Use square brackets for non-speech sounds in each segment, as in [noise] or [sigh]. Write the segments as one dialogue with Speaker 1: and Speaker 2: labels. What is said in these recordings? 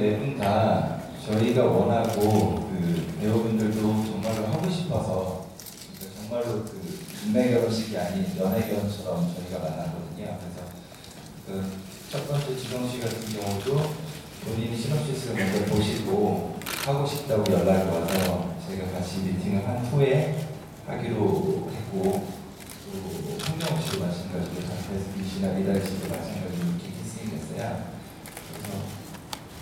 Speaker 1: 네 분 다 저희가 원하고 그 배우분들도 정말로 하고 싶어서 그러니까 정말로 그 인맥 결혼식이 아닌 연애 결혼처럼 저희가 만났거든요. 그래서 그 첫 번째 지성 씨 같은 경우도 본인이 신혼시스를 먼저 보시고 하고 싶다고 연락이 와서 저희가 같이 미팅을 한 후에 하기로 했고 또 홍명호 씨도 마찬가지로 장태승 씨나 이달 씨도 마찬가지로 이렇게 캐스팅이 됐어요. 그래서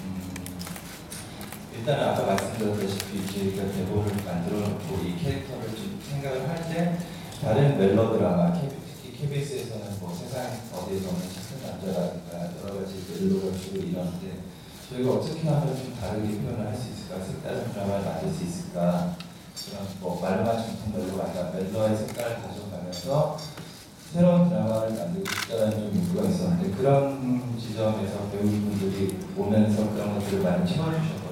Speaker 1: 음, 일단은 아까 말씀드렸다시피 저희가 대본을 만들어 놓고 이 캐릭터를 좀 생각을 할 때 다른 멜로 드라마, K- 특히 KBS에서는 뭐 세상 어디에서 없는 착한 남자라든가 여러 가지 멜로가 주고 이러는데 저희가 어떻게 하면 좀 다르게 표현을 할 수 있을까? 색다른 드라마를 만들 수 있을까? 그런 뭐 말만 정통 멜로가 아니라 멜로의 색깔을 가져가면서 새로운 드라마를 만들고 싶다는 좀 요구가 있었는데 그런 지점에서 배우분들이 오면서 그런 것들을 많이. 그래서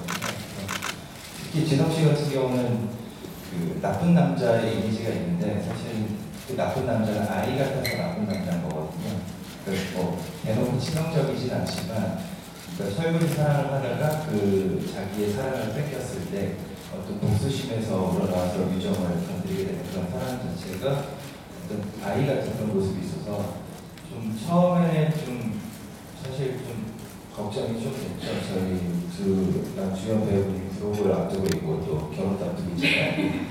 Speaker 1: 특히 지성 씨 같은 경우는 그 나쁜 남자의 이미지가 있는데 사실 그 나쁜 남자는 아이 같아서 나쁜 남자인 거거든요. 그래서 뭐 대놓고 치명적이진 않지만 그러니까 설문이 사랑을 하다가 그 자기의 사랑을 뺏겼을 때 어떤 복수심에서 우러나와서 유정을 건드리게 되는 그런 사랑 자체가 어떤 아이 같은 그런 모습이 있어서 좀 처음에 좀 사실 좀 걱정이 좀 됐죠. 저희 두 주연 배우분이 들어오를 앞두고 있고 또 결혼도 앞두고 있잖아요.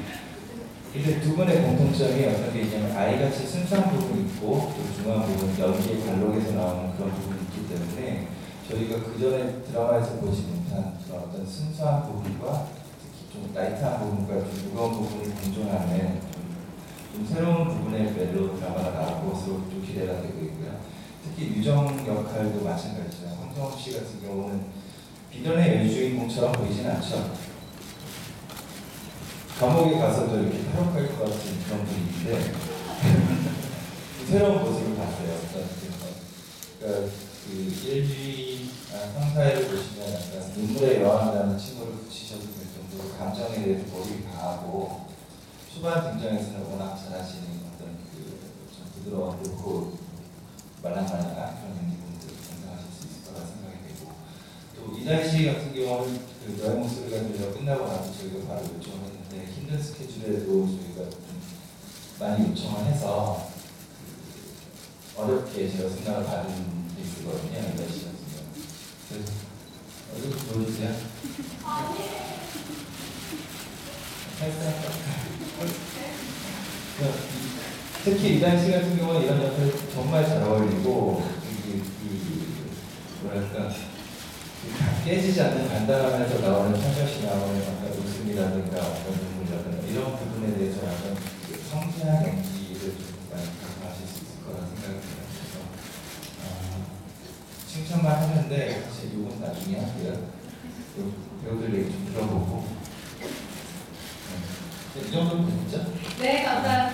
Speaker 1: 근데 두 분의 공통점이 어떤 게 있냐면 아이같이 순수한 부분이 있고 또 중요한 부분 연기의 관록에서 나오는 그런 부분이 있기 때문에 저희가 그 전에 드라마에서 보지 못한 그런 어떤 순수한 부분과 특히 좀 라이트한 부분과 좀 무거운 부분이 공존하는 좀, 좀 새로운 부분의 멜로 드라마가 나올 것으로 좀 기대가 되고 있고요. 특히 유정 역할도 마찬가지죠. 황정호 씨 같은 경우는 비련의 여주인공처럼 보이진 않죠. 감옥에 가서도 이렇게 탈옥할 것 같은 그런 분위기인데 [laughs] 새로운 모습을 봤어요. 그, 그러니까 그 일주일 아, 상사회를 보시면 약간 눈물에 여한다는 친구를 붙이셔도 될 정도로 감정에 대해서 몰입이 강하고 초반 등장에서는 워낙 잘하시는 어떤 그좀 부드러운 좋고 말랑말랑한 그런 연기분들 감상하실 수 있을 거라 생각이 되고 또 이달 씨 같은 경우는 그 너의 목소리가 들려 끝나고 나서 저희가 바로 요청을 했는데 힘든 스케줄에도 저희가 좀 많이 요청을 해서 그 어렵게 제가 생각을 받은 게 있거든요 이달 씨 같은 경우 그래서 어디 보여주세요 특히 이달 씨 같은 경우는 이런 역할 정말 잘 어울리고 이게 그 뭐랄까 그 깨지지 않는 간단하면서 나오는 찬샷이 나오는 약간 웃음이라든가 어떤 눈물이라든가 이런 부분에 대해서 약간 그 성실한 연기를 좀 많이 감상하실 수 있을 거라 생각이 들어요. 그래서 어, 칭찬만 하는데 사실 이건 나중에 할게요. 요- 배우들 얘기 좀 들어보고 네. 이 정도면 됐죠?
Speaker 2: 네, 감사합니다.